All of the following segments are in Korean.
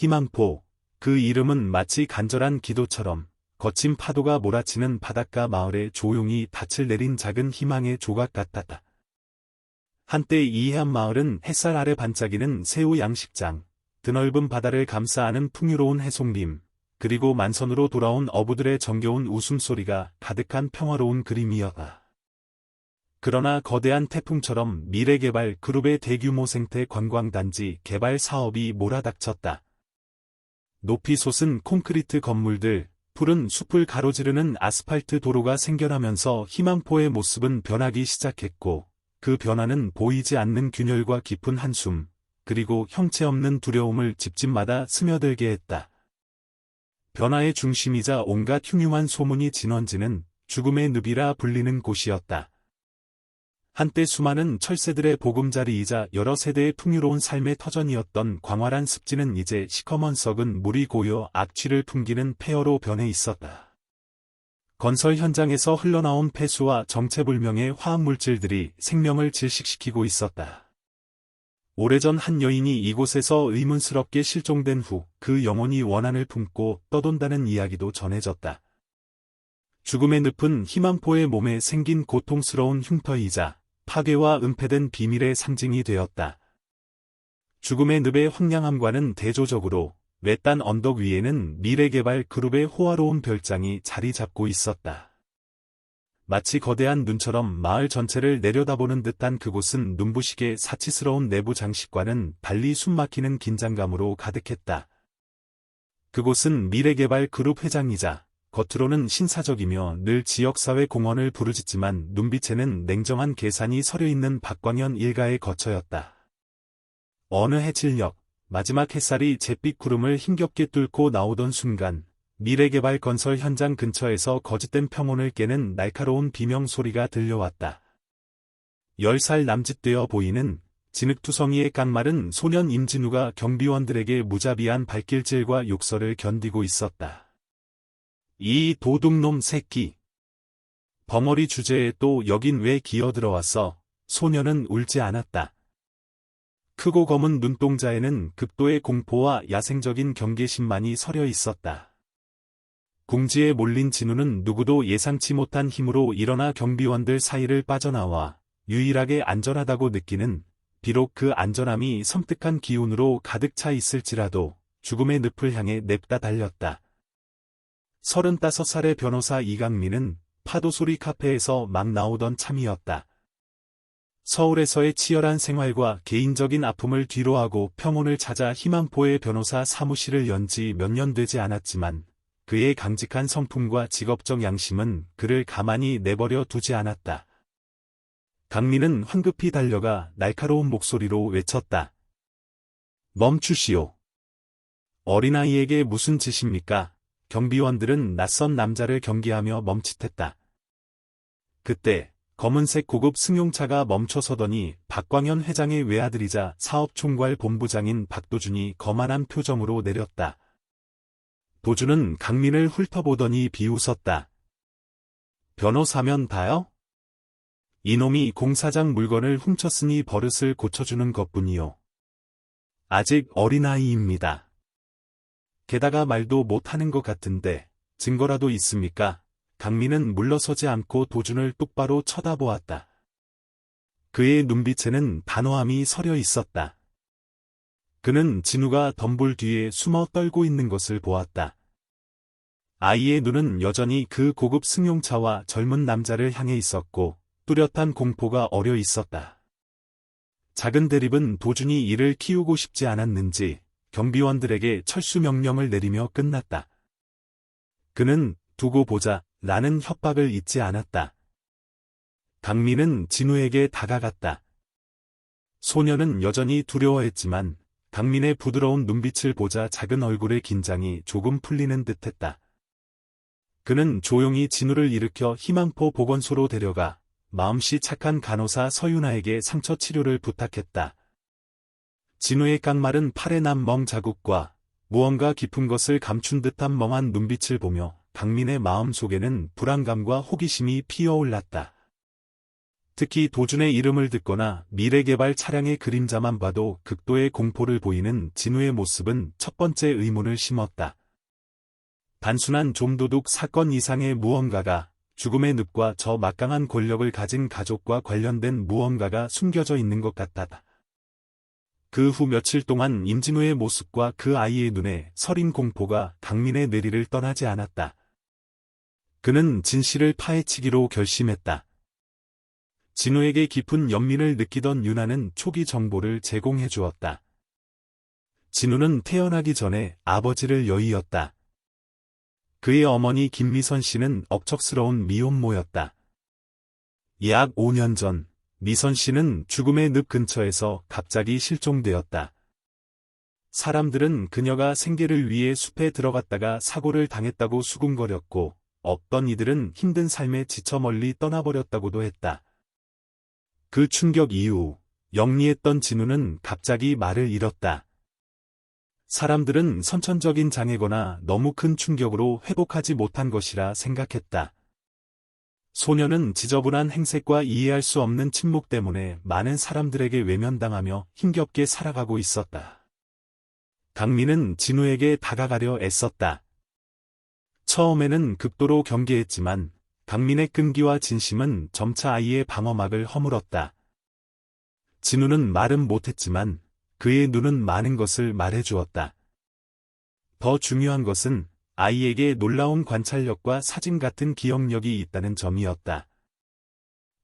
희망포, 그 이름은 마치 간절한 기도처럼 거친 파도가 몰아치는 바닷가 마을에 조용히 닻을 내린 작은 희망의 조각 같았다. 한때 이 해안 마을은 햇살 아래 반짝이는 새우 양식장, 드넓은 바다를 감싸 안은 풍요로운 해송림, 그리고 만선으로 돌아온 어부들의 정겨운 웃음소리가 가득한 평화로운 그림이었다. 그러나 거대한 태풍처럼 미래개발 그룹의 대규모 생태 관광단지 개발 사업이 몰아닥쳤다. 높이 솟은 콘크리트 건물들, 푸른 숲을 가로지르는 아스팔트 도로가 생겨나면서 희망포의 모습은 변하기 시작했고, 그 변화는 보이지 않는 균열과 깊은 한숨, 그리고 형체 없는 두려움을 집집마다 스며들게 했다. 변화의 중심이자 온갖 흉흉한 소문이 진원지는 죽음의 늪이라 불리는 곳이었다. 한때 수많은 철새들의 보금자리이자 여러 세대의 풍요로운 삶의 터전이었던 광활한 습지는 이제 시커먼 썩은 물이 고여 악취를 풍기는 폐허로 변해 있었다. 건설 현장에서 흘러나온 폐수와 정체불명의 화학물질들이 생명을 질식시키고 있었다. 오래전 한 여인이 이곳에서 의문스럽게 실종된 후 그 영혼이 원한을 품고 떠돈다는 이야기도 전해졌다. 죽음의 늪은 희망포의 몸에 생긴 고통스러운 흉터이자 파괴와 은폐된 비밀의 상징이 되었다. 죽음의 늪의 황량함과는 대조적으로 외딴 언덕 위에는 미래개발 그룹의 호화로운 별장이 자리 잡고 있었다. 마치 거대한 눈처럼 마을 전체를 내려다보는 듯한 그곳은 눈부시게 사치스러운 내부 장식과는 달리 숨막히는 긴장감으로 가득했다. 그곳은 미래개발 그룹 회장이자 겉으로는 신사적이며 늘 지역사회 공헌을 부르짖지만 눈빛에는 냉정한 계산이 서려 있는 박광현 일가의 거처였다. 어느 해질녘 마지막 햇살이 잿빛 구름을 힘겹게 뚫고 나오던 순간 미래개발 건설 현장 근처에서 거짓된 평온을 깨는 날카로운 비명 소리가 들려왔다. 열살 남짓되어 보이는 진흙투성이의 깡마른 소년 임진우가 경비원들에게 무자비한 발길질과 욕설을 견디고 있었다. 이 도둑놈 새끼. 벙어리 주제에 또 여긴 왜 기어들어왔어? 소녀는 울지 않았다. 크고 검은 눈동자에는 극도의 공포와 야생적인 경계심만이 서려 있었다. 궁지에 몰린 진우는 누구도 예상치 못한 힘으로 일어나 경비원들 사이를 빠져나와 유일하게 안전하다고 느끼는 비록 그 안전함이 섬뜩한 기운으로 가득 차 있을지라도 죽음의 늪을 향해 냅다 달렸다. 35살의 변호사 이강민은 파도소리 카페에서 막 나오던 참이었다. 서울에서의 치열한 생활과 개인적인 아픔을 뒤로하고 평온을 찾아 희망포의 변호사 사무실을 연 지 몇 년 되지 않았지만 그의 강직한 성품과 직업적 양심은 그를 가만히 내버려 두지 않았다. 강민은 황급히 달려가 날카로운 목소리로 외쳤다. 멈추시오. 어린아이에게 무슨 짓입니까? 경비원들은 낯선 남자를 경계하며 멈칫했다. 그때 검은색 고급 승용차가 멈춰서더니 박광현 회장의 외아들이자 사업총괄 본부장인 박도준이 거만한 표정으로 내렸다. 도준은 강민을 훑어보더니 비웃었다. 변호사면 다요? 이놈이 공사장 물건을 훔쳤으니 버릇을 고쳐주는 것뿐이요. 아직 어린아이입니다. 게다가 말도 못하는 것 같은데 증거라도 있습니까? 강민은 물러서지 않고 도준을 똑바로 쳐다보았다. 그의 눈빛에는 단호함이 서려 있었다. 그는 진우가 덤불 뒤에 숨어 떨고 있는 것을 보았다. 아이의 눈은 여전히 그 고급 승용차와 젊은 남자를 향해 있었고 뚜렷한 공포가 어려 있었다. 작은 대립은 도준이 이를 키우고 싶지 않았는지 경비원들에게 철수 명령을 내리며 끝났다. 그는 두고 보자 라는 협박을 잊지 않았다. 강민은 진우에게 다가갔다. 소녀는 여전히 두려워했지만 강민의 부드러운 눈빛을 보자 작은 얼굴의 긴장이 조금 풀리는 듯했다. 그는 조용히 진우를 일으켜 희망포 보건소로 데려가 마음씨 착한 간호사 서윤아에게 상처 치료를 부탁했다. 진우의 깡마른 팔에 난 멍 자국과 무언가 깊은 것을 감춘 듯한 멍한 눈빛을 보며 강민의 마음 속에는 불안감과 호기심이 피어올랐다. 특히 도준의 이름을 듣거나 미래개발 차량의 그림자만 봐도 극도의 공포를 보이는 진우의 모습은 첫 번째 의문을 심었다. 단순한 좀도둑 사건 이상의 무언가가 죽음의 늪과 저 막강한 권력을 가진 가족과 관련된 무언가가 숨겨져 있는 것 같았다. 그 후 며칠 동안 임진우의 모습과 그 아이의 눈에 서린 공포가 강민의 내리를 떠나지 않았다. 그는 진실을 파헤치기로 결심했다. 진우에게 깊은 연민을 느끼던 유나는 초기 정보를 제공해 주었다. 진우는 태어나기 전에 아버지를 여의었다. 그의 어머니 김미선 씨는 억척스러운 미혼모였다. 약 5년 전, 미선 씨는 죽음의 늪 근처에서 갑자기 실종되었다. 사람들은 그녀가 생계를 위해 숲에 들어갔다가 사고를 당했다고 수군거렸고, 어떤 이들은 힘든 삶에 지쳐 멀리 떠나버렸다고도 했다. 그 충격 이후 영리했던 진우는 갑자기 말을 잃었다. 사람들은 선천적인 장애거나 너무 큰 충격으로 회복하지 못한 것이라 생각했다. 소녀는 지저분한 행색과 이해할 수 없는 침묵 때문에 많은 사람들에게 외면당하며 힘겹게 살아가고 있었다. 강민은 진우에게 다가가려 애썼다. 처음에는 극도로 경계했지만 강민의 끈기와 진심은 점차 아이의 방어막을 허물었다. 진우는 말은 못했지만 그의 눈은 많은 것을 말해주었다. 더 중요한 것은 아이에게 놀라운 관찰력과 사진 같은 기억력이 있다는 점이었다.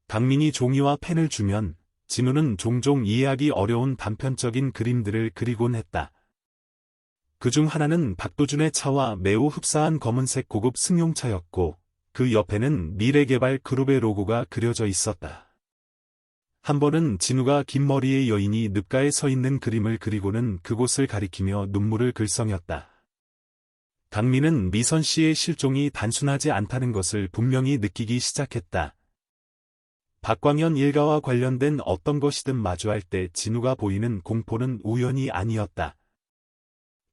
강민이 종이와 펜을 주면 진우는 종종 이해하기 어려운 단편적인 그림들을 그리곤 했다. 그 중 하나는 박도준의 차와 매우 흡사한 검은색 고급 승용차였고 그 옆에는 미래개발 그룹의 로고가 그려져 있었다. 한 번은 진우가 긴 머리의 여인이 늪가에 서 있는 그림을 그리고는 그곳을 가리키며 눈물을 글썽였다. 강민은 미선 씨의 실종이 단순하지 않다는 것을 분명히 느끼기 시작했다. 박광현 일가와 관련된 어떤 것이든 마주할 때 진우가 보이는 공포는 우연이 아니었다.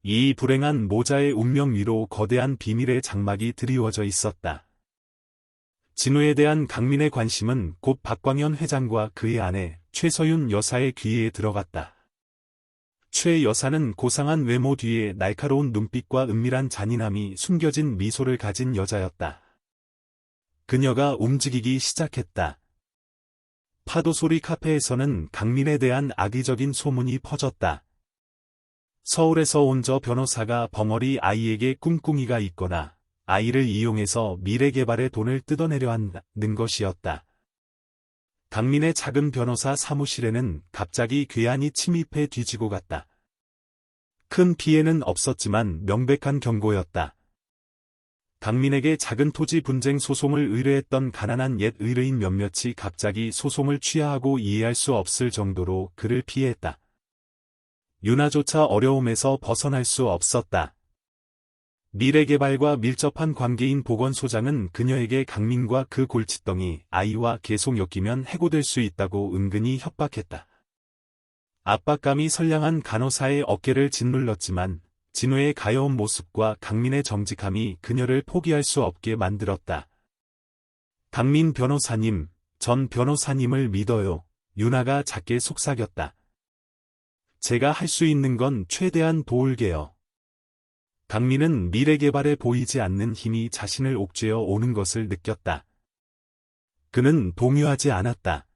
이 불행한 모자의 운명 위로 거대한 비밀의 장막이 드리워져 있었다. 진우에 대한 강민의 관심은 곧 박광현 회장과 그의 아내 최서윤 여사의 귀에 들어갔다. 최 여사는 고상한 외모 뒤에 날카로운 눈빛과 은밀한 잔인함이 숨겨진 미소를 가진 여자였다. 그녀가 움직이기 시작했다. 파도소리 카페에서는 강민에 대한 악의적인 소문이 퍼졌다. 서울에서 온 저 변호사가 벙어리 아이에게 꿍꿍이가 있거나 아이를 이용해서 미래개발에 돈을 뜯어내려 한다는 것이었다. 강민의 작은 변호사 사무실에는 갑자기 괴한이 침입해 뒤지고 갔다. 큰 피해는 없었지만 명백한 경고였다. 강민에게 작은 토지 분쟁 소송을 의뢰했던 가난한 옛 의뢰인 몇몇이 갑자기 소송을 취하하고 이해할 수 없을 정도로 그를 피해했다. 유나조차 어려움에서 벗어날 수 없었다. 미래개발과 밀접한 관계인 보건소장은 그녀에게 강민과 그 골칫덩이 아이와 계속 엮이면 해고될 수 있다고 은근히 협박했다. 압박감이 선량한 간호사의 어깨를 짓눌렀지만 진우의 가여운 모습과 강민의 정직함이 그녀를 포기할 수 없게 만들었다. 강민 변호사님, 전 변호사님을 믿어요. 유나가 작게 속삭였다. 제가 할 수 있는 건 최대한 도울게요. 강민은 미래개발에 보이지 않는 힘이 자신을 옥죄어 오는 것을 느꼈다. 그는 동요하지 않았다.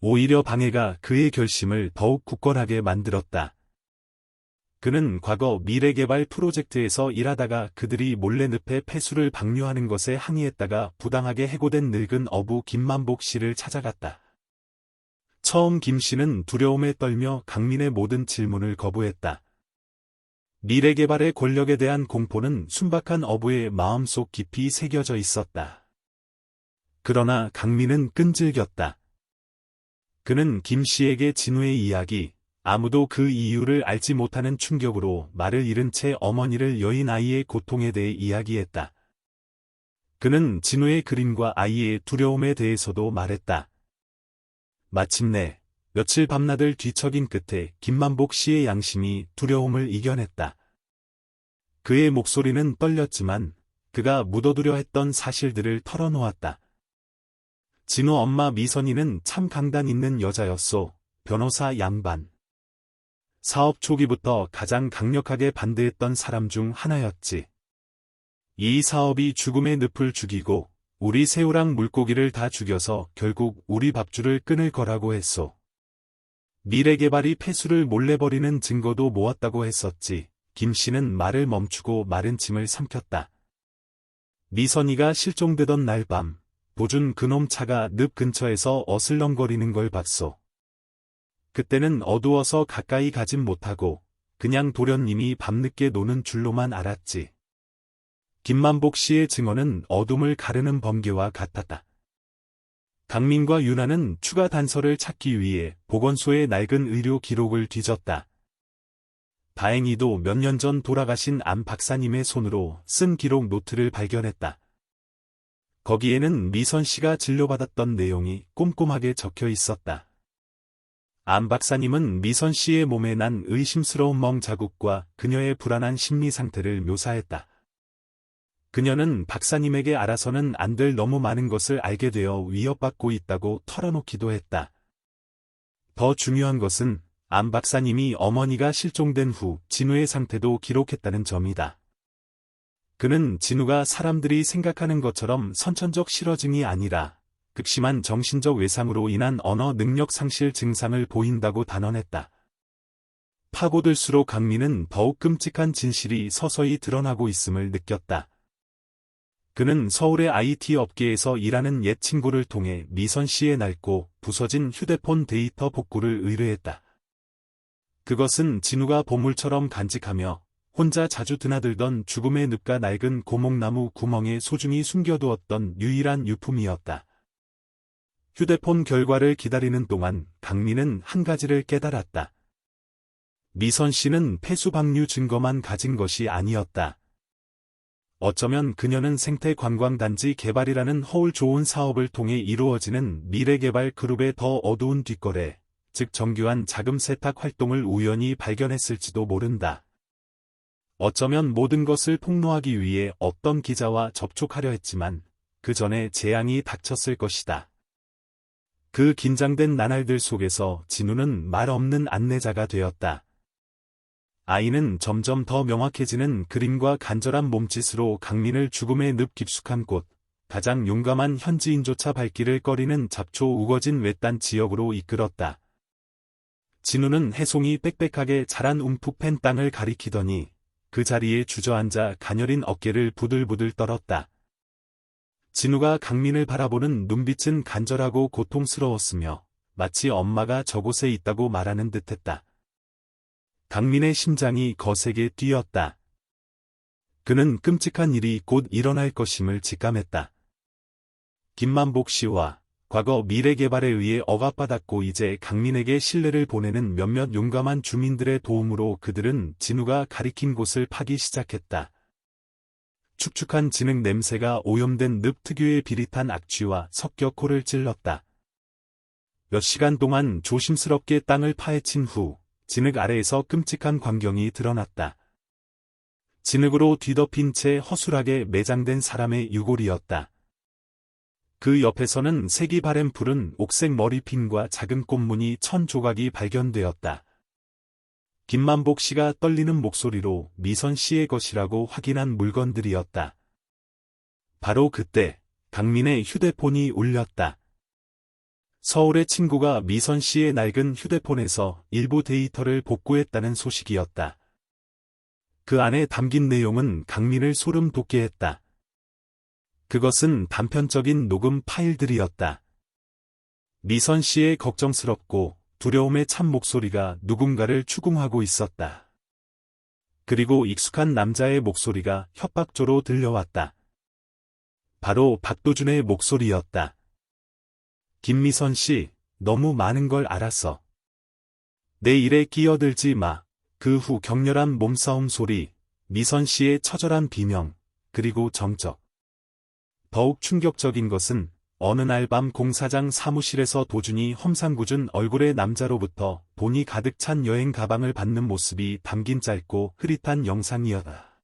오히려 방해가 그의 결심을 더욱 굳건하게 만들었다. 그는 과거 미래개발 프로젝트에서 일하다가 그들이 몰래 늪에 폐수를 방류하는 것에 항의했다가 부당하게 해고된 늙은 어부 김만복 씨를 찾아갔다. 처음 김 씨는 두려움에 떨며 강민의 모든 질문을 거부했다. 미래 개발의 권력에 대한 공포는 순박한 어부의 마음속 깊이 새겨져 있었다. 그러나 강민은 끈질겼다. 그는 김 씨에게 진우의 이야기, 아무도 그 이유를 알지 못하는 충격으로 말을 잃은 채 어머니를 여인 아이의 고통에 대해 이야기했다. 그는 진우의 그림과 아이의 두려움에 대해서도 말했다. 마침내 며칠 밤낮을 뒤척인 끝에 김만복 씨의 양심이 두려움을 이겨냈다. 그의 목소리는 떨렸지만 그가 묻어두려 했던 사실들을 털어놓았다. 진우 엄마 미선이는 참 강단 있는 여자였소. 변호사 양반. 사업 초기부터 가장 강력하게 반대했던 사람 중 하나였지. 이 사업이 죽음의 늪을 죽이고 우리 새우랑 물고기를 다 죽여서 결국 우리 밥줄을 끊을 거라고 했소. 미래개발이 폐수를 몰래 버리는 증거도 모았다고 했었지. 김 씨는 말을 멈추고 마른 침을 삼켰다. 미선이가 실종되던 날 밤, 보준 그놈 차가 늪 근처에서 어슬렁거리는 걸 봤소. 그때는 어두워서 가까이 가진 못하고 그냥 도련님이 밤늦게 노는 줄로만 알았지. 김만복 씨의 증언은 어둠을 가르는 번개와 같았다. 강민과 윤아는 추가 단서를 찾기 위해 보건소의 낡은 의료 기록을 뒤졌다. 다행히도 몇 년 전 돌아가신 안 박사님의 손으로 쓴 기록 노트를 발견했다. 거기에는 미선 씨가 진료받았던 내용이 꼼꼼하게 적혀 있었다. 안 박사님은 미선 씨의 몸에 난 의심스러운 멍 자국과 그녀의 불안한 심리 상태를 묘사했다. 그녀는 박사님에게 알아서는 안 될 너무 많은 것을 알게 되어 위협받고 있다고 털어놓기도 했다. 더 중요한 것은 안 박사님이 어머니가 실종된 후 진우의 상태도 기록했다는 점이다. 그는 진우가 사람들이 생각하는 것처럼 선천적 실어증이 아니라 극심한 정신적 외상으로 인한 언어 능력 상실 증상을 보인다고 단언했다. 파고들수록 강민은 더욱 끔찍한 진실이 서서히 드러나고 있음을 느꼈다. 그는 서울의 IT 업계에서 일하는 옛 친구를 통해 미선 씨의 낡고 부서진 휴대폰 데이터 복구를 의뢰했다. 그것은 진우가 보물처럼 간직하며 혼자 자주 드나들던 죽음의 늪과 낡은 고목나무 구멍에 소중히 숨겨두었던 유일한 유품이었다. 휴대폰 결과를 기다리는 동안 강민은 한 가지를 깨달았다. 미선 씨는 폐수방류 증거만 가진 것이 아니었다. 어쩌면 그녀는 생태 관광단지 개발이라는 허울 좋은 사업을 통해 이루어지는 미래개발 그룹의 더 어두운 뒷거래, 즉 정교한 자금 세탁 활동을 우연히 발견했을지도 모른다. 어쩌면 모든 것을 폭로하기 위해 어떤 기자와 접촉하려 했지만 그 전에 재앙이 닥쳤을 것이다. 그 긴장된 나날들 속에서 진우는 말 없는 안내자가 되었다. 아이는 점점 더 명확해지는 그림과 간절한 몸짓으로 강민을 죽음의 늪 깊숙한 곳, 가장 용감한 현지인조차 발길을 꺼리는 잡초 우거진 외딴 지역으로 이끌었다. 진우는 해송이 빽빽하게 자란 움푹 팬 땅을 가리키더니 그 자리에 주저앉아 가녀린 어깨를 부들부들 떨었다. 진우가 강민을 바라보는 눈빛은 간절하고 고통스러웠으며 마치 엄마가 저곳에 있다고 말하는 듯했다. 강민의 심장이 거세게 뛰었다. 그는 끔찍한 일이 곧 일어날 것임을 직감했다. 김만복 씨와 과거 미래개발에 의해 억압받았고 이제 강민에게 신뢰를 보내는 몇몇 용감한 주민들의 도움으로 그들은 진우가 가리킨 곳을 파기 시작했다. 축축한 진흙 냄새가 오염된 늪 특유의 비릿한 악취와 섞여 코를 찔렀다. 몇 시간 동안 조심스럽게 땅을 파헤친 후 진흙 아래에서 끔찍한 광경이 드러났다. 진흙으로 뒤덮인 채 허술하게 매장된 사람의 유골이었다. 그 옆에서는 색이 바랜 푸른 옥색 머리핀과 작은 꽃무늬 천 조각이 발견되었다. 김만복 씨가 떨리는 목소리로 미선 씨의 것이라고 확인한 물건들이었다. 바로 그때 강민의 휴대폰이 울렸다. 서울의 친구가 미선 씨의 낡은 휴대폰에서 일부 데이터를 복구했다는 소식이었다. 그 안에 담긴 내용은 강민을 소름 돋게 했다. 그것은 단편적인 녹음 파일들이었다. 미선 씨의 걱정스럽고 두려움에 찬 목소리가 누군가를 추궁하고 있었다. 그리고 익숙한 남자의 목소리가 협박조로 들려왔다. 바로 박도준의 목소리였다. 김미선 씨, 너무 많은 걸 알았어. 내 일에 끼어들지 마. 그 후 격렬한 몸싸움 소리, 미선 씨의 처절한 비명, 그리고 정적. 더욱 충격적인 것은 어느 날 밤 공사장 사무실에서 도준이 험상궂은 얼굴의 남자로부터 돈이 가득 찬 여행 가방을 받는 모습이 담긴 짧고 흐릿한 영상이었다.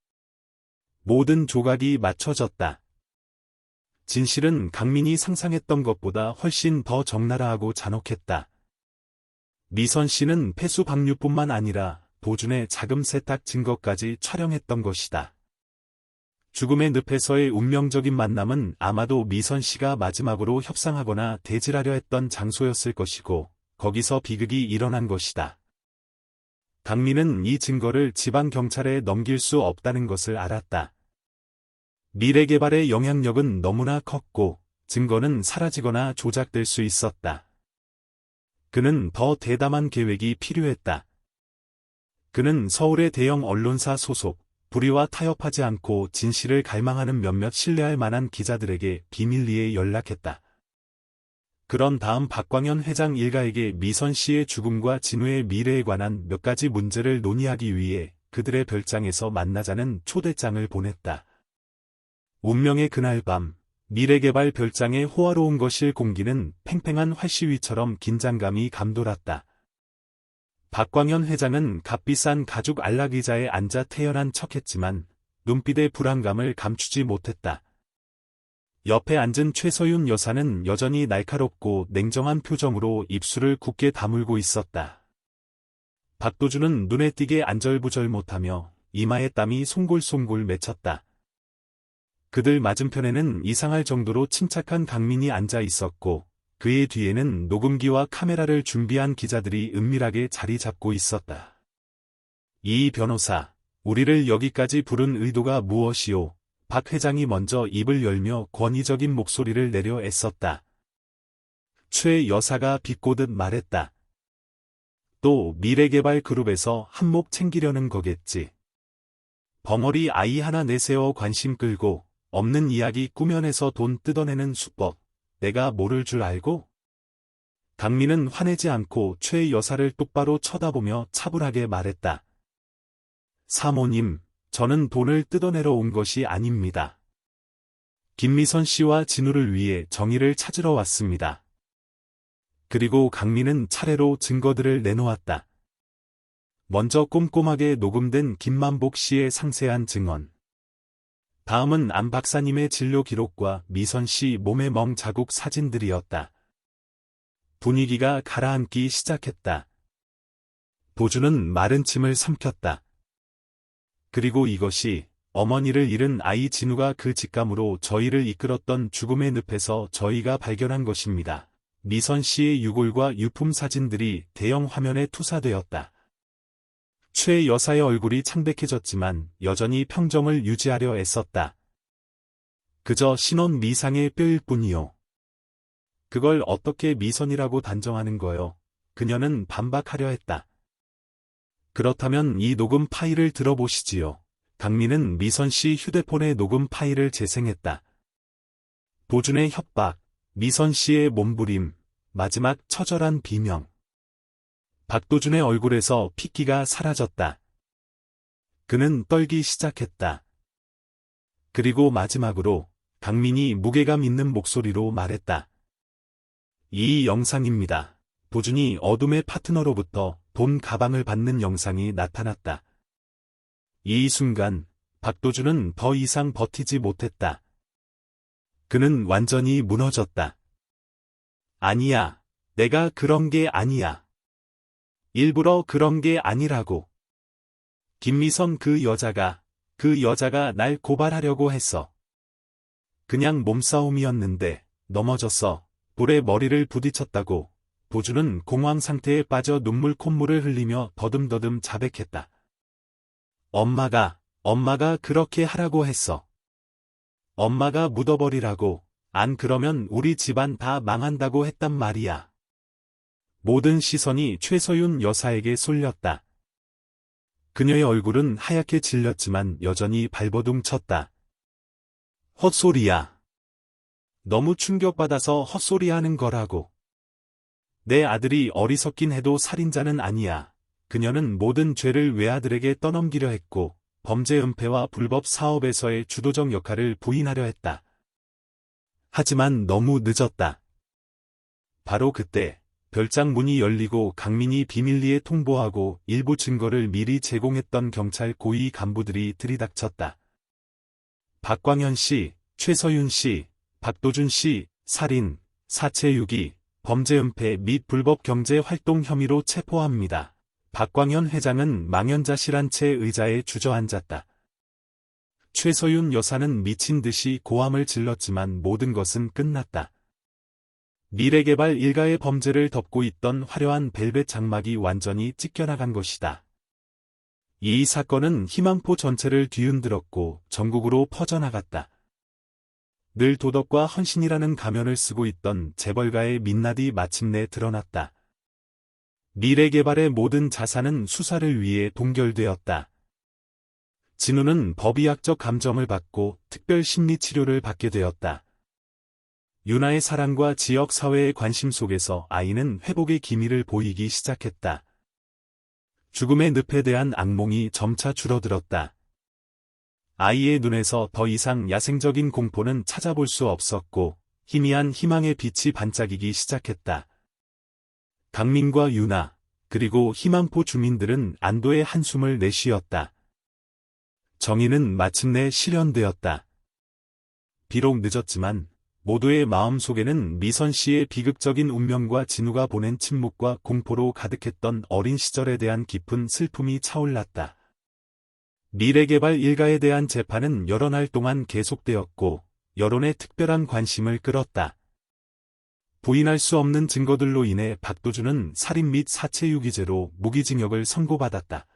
모든 조각이 맞춰졌다. 진실은 강민이 상상했던 것보다 훨씬 더 적나라하고 잔혹했다. 미선 씨는 폐수 방류뿐만 아니라 도준의 자금 세탁 증거까지 촬영했던 것이다. 죽음의 늪에서의 운명적인 만남은 아마도 미선 씨가 마지막으로 협상하거나 대질하려 했던 장소였을 것이고, 거기서 비극이 일어난 것이다. 강민은 이 증거를 지방경찰에 넘길 수 없다는 것을 알았다. 미래 개발의 영향력은 너무나 컸고, 증거는 사라지거나 조작될 수 있었다. 그는 더 대담한 계획이 필요했다. 그는 서울의 대형 언론사 소속, 불의와 타협하지 않고 진실을 갈망하는 몇몇 신뢰할 만한 기자들에게 비밀리에 연락했다. 그런 다음 박광현 회장 일가에게 미선 씨의 죽음과 진우의 미래에 관한 몇 가지 문제를 논의하기 위해 그들의 별장에서 만나자는 초대장을 보냈다. 운명의 그날 밤, 미래개발 별장의 호화로운 것일 공기는 팽팽한 활시위처럼 긴장감이 감돌았다. 박광현 회장은 값비싼 가죽 안락의자에 앉아 태연한 척했지만 눈빛의 불안감을 감추지 못했다. 옆에 앉은 최서윤 여사는 여전히 날카롭고 냉정한 표정으로 입술을 굳게 다물고 있었다. 박도준은 눈에 띄게 안절부절 못하며 이마에 땀이 송골송골 맺혔다. 그들 맞은편에는 이상할 정도로 침착한 강민이 앉아 있었고 그의 뒤에는 녹음기와 카메라를 준비한 기자들이 은밀하게 자리 잡고 있었다. 이 변호사, 우리를 여기까지 부른 의도가 무엇이오? 박 회장이 먼저 입을 열며 권위적인 목소리를 내려 애썼다. 최 여사가 비꼬듯 말했다. 또 미래개발 그룹에서 한몫 챙기려는 거겠지. 벙어리 아이 하나 내세워 관심 끌고 없는 이야기 꾸며내서 돈 뜯어내는 수법, 내가 모를 줄 알고? 강민은 화내지 않고 최 여사를 똑바로 쳐다보며 차분하게 말했다. 사모님, 저는 돈을 뜯어내러 온 것이 아닙니다. 김미선 씨와 진우를 위해 정의를 찾으러 왔습니다. 그리고 강민은 차례로 증거들을 내놓았다. 먼저 꼼꼼하게 녹음된 김만복 씨의 상세한 증언. 다음은 안 박사님의 진료 기록과 미선 씨 몸의 멍 자국 사진들이었다. 분위기가 가라앉기 시작했다. 도주는 마른 침을 삼켰다. 그리고 이것이 어머니를 잃은 아이 진우가 그 직감으로 저희를 이끌었던 죽음의 늪에서 저희가 발견한 것입니다. 미선 씨의 유골과 유품 사진들이 대형 화면에 투사되었다. 최 여사의 얼굴이 창백해졌지만 여전히 평정을 유지하려 애썼다. 그저 신혼 미상의 뼈일 뿐이요. 그걸 어떻게 미선이라고 단정하는 거요. 그녀는 반박하려 했다. 그렇다면 이 녹음 파일을 들어보시지요. 강민은 미선 씨 휴대폰에 녹음 파일을 재생했다. 도준의 협박, 미선 씨의 몸부림, 마지막 처절한 비명. 박도준의 얼굴에서 핏기가 사라졌다. 그는 떨기 시작했다. 그리고 마지막으로 강민이 무게감 있는 목소리로 말했다. 이 영상입니다. 도준이 어둠의 파트너로부터 돈 가방을 받는 영상이 나타났다. 이 순간 박도준은 더 이상 버티지 못했다. 그는 완전히 무너졌다. 아니야. 내가 그런 게 아니야. 일부러 그런 게 아니라고. 김미선 그 여자가, 그 여자가 날 고발하려고 했어. 그냥 몸싸움이었는데, 넘어졌어. 불에 머리를 부딪혔다고. 도주는 공황 상태에 빠져 눈물 콧물을 흘리며 더듬더듬 자백했다. 엄마가, 엄마가 그렇게 하라고 했어. 엄마가 묻어버리라고, 안 그러면 우리 집안 다 망한다고 했단 말이야. 모든 시선이 최서윤 여사에게 쏠렸다. 그녀의 얼굴은 하얗게 질렸지만 여전히 발버둥 쳤다. 헛소리야. 너무 충격받아서 헛소리하는 거라고. 내 아들이 어리석긴 해도 살인자는 아니야. 그녀는 모든 죄를 외아들에게 떠넘기려 했고 범죄 은폐와 불법 사업에서의 주도적 역할을 부인하려 했다. 하지만 너무 늦었다. 바로 그때 별장 문이 열리고 강민이 비밀리에 통보하고 일부 증거를 미리 제공했던 경찰 고위 간부들이 들이닥쳤다. 박광현 씨, 최서윤 씨, 박도준 씨, 살인, 사체 유기, 범죄 은폐 및 불법 경제 활동 혐의로 체포합니다. 박광현 회장은 망연자실한 채 의자에 주저앉았다. 최서윤 여사는 미친 듯이 고함을 질렀지만 모든 것은 끝났다. 미래개발 일가의 범죄를 덮고 있던 화려한 벨벳 장막이 완전히 찢겨나간 것이다. 이 사건은 희망포 전체를 뒤흔들었고 전국으로 퍼져나갔다. 늘 도덕과 헌신이라는 가면을 쓰고 있던 재벌가의 민낯이 마침내 드러났다. 미래개발의 모든 자산은 수사를 위해 동결되었다. 진우는 법의학적 감점을 받고 특별 심리치료를 받게 되었다. 유나의 사랑과 지역 사회의 관심 속에서 아이는 회복의 기미를 보이기 시작했다. 죽음의 늪에 대한 악몽이 점차 줄어들었다. 아이의 눈에서 더 이상 야생적인 공포는 찾아볼 수 없었고 희미한 희망의 빛이 반짝이기 시작했다. 강민과 유나, 그리고 희망포 주민들은 안도의 한숨을 내쉬었다. 정의는 마침내 실현되었다. 비록 늦었지만 모두의 마음 속에는 미선 씨의 비극적인 운명과 진우가 보낸 침묵과 공포로 가득했던 어린 시절에 대한 깊은 슬픔이 차올랐다. 미래개발 일가에 대한 재판은 여러 날 동안 계속되었고 여론의 특별한 관심을 끌었다. 부인할 수 없는 증거들로 인해 박도준은 살인 및 사체유기죄로 무기징역을 선고받았다.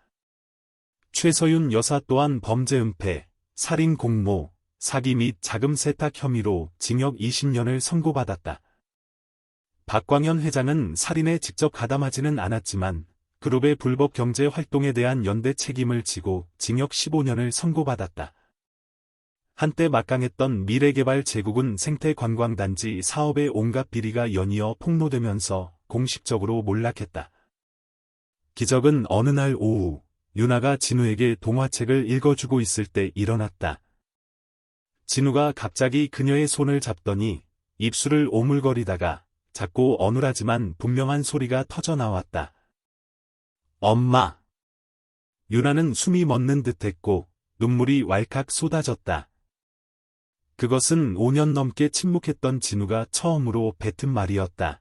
최서윤 여사 또한 범죄 은폐, 살인 공모, 사기 및 자금 세탁 혐의로 징역 20년을 선고받았다. 박광현 회장은 살인에 직접 가담하지는 않았지만 그룹의 불법 경제 활동에 대한 연대 책임을 지고 징역 15년을 선고받았다. 한때 막강했던 미래개발 제국은 생태관광단지 사업의 온갖 비리가 연이어 폭로되면서 공식적으로 몰락했다. 기적은 어느 날 오후 유나가 진우에게 동화책을 읽어주고 있을 때 일어났다. 진우가 갑자기 그녀의 손을 잡더니 입술을 오물거리다가 작고 어눌하지만 분명한 소리가 터져 나왔다. 엄마! 유나는 숨이 멎는 듯했고 눈물이 왈칵 쏟아졌다. 그것은 5년 넘게 침묵했던 진우가 처음으로 뱉은 말이었다.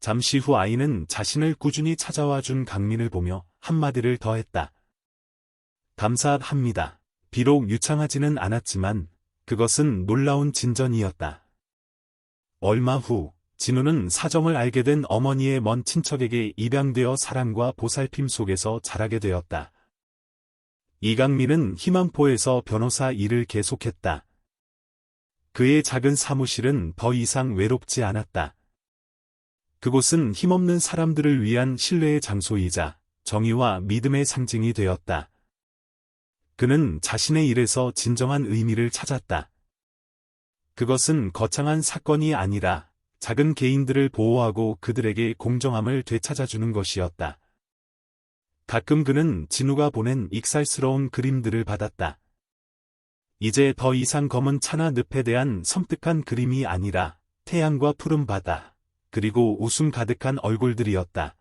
잠시 후 아이는 자신을 꾸준히 찾아와 준 강민을 보며 한마디를 더했다. 감사합니다. 비록 유창하지는 않았지만 그것은 놀라운 진전이었다. 얼마 후 진우는 사정을 알게 된 어머니의 먼 친척에게 입양되어 사랑과 보살핌 속에서 자라게 되었다. 이강민은 희망포에서 변호사 일을 계속했다. 그의 작은 사무실은 더 이상 외롭지 않았다. 그곳은 힘없는 사람들을 위한 신뢰의 장소이자 정의와 믿음의 상징이 되었다. 그는 자신의 일에서 진정한 의미를 찾았다. 그것은 거창한 사건이 아니라 작은 개인들을 보호하고 그들에게 공정함을 되찾아주는 것이었다. 가끔 그는 진우가 보낸 익살스러운 그림들을 받았다. 이제 더 이상 검은 차나 늪에 대한 섬뜩한 그림이 아니라 태양과 푸른 바다, 그리고 웃음 가득한 얼굴들이었다.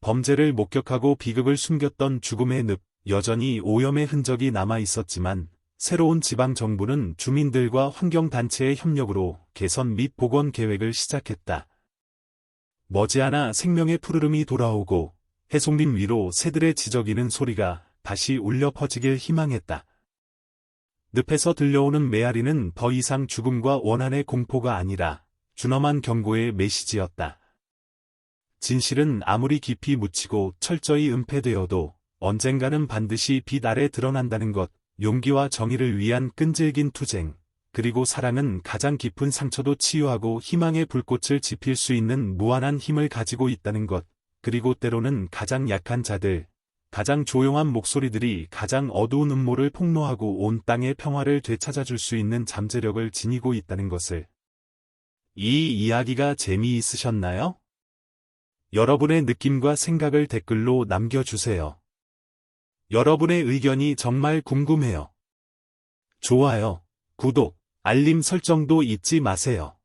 범죄를 목격하고 비극을 숨겼던 죽음의 늪, 여전히 오염의 흔적이 남아 있었지만 새로운 지방 정부는 주민들과 환경단체의 협력으로 개선 및 복원 계획을 시작했다. 머지않아 생명의 푸르름이 돌아오고 해송림 위로 새들의 지저귀는 소리가 다시 울려 퍼지길 희망했다. 늪에서 들려오는 메아리는 더 이상 죽음과 원한의 공포가 아니라 준엄한 경고의 메시지였다. 진실은 아무리 깊이 묻히고 철저히 은폐되어도 언젠가는 반드시 빛 아래 드러난다는 것, 용기와 정의를 위한 끈질긴 투쟁, 그리고 사랑은 가장 깊은 상처도 치유하고 희망의 불꽃을 지필 수 있는 무한한 힘을 가지고 있다는 것, 그리고 때로는 가장 약한 자들, 가장 조용한 목소리들이 가장 어두운 음모를 폭로하고 온 땅의 평화를 되찾아줄 수 있는 잠재력을 지니고 있다는 것을. 이 이야기가 재미있으셨나요? 여러분의 느낌과 생각을 댓글로 남겨주세요. 여러분의 의견이 정말 궁금해요. 좋아요, 구독, 알림 설정도 잊지 마세요.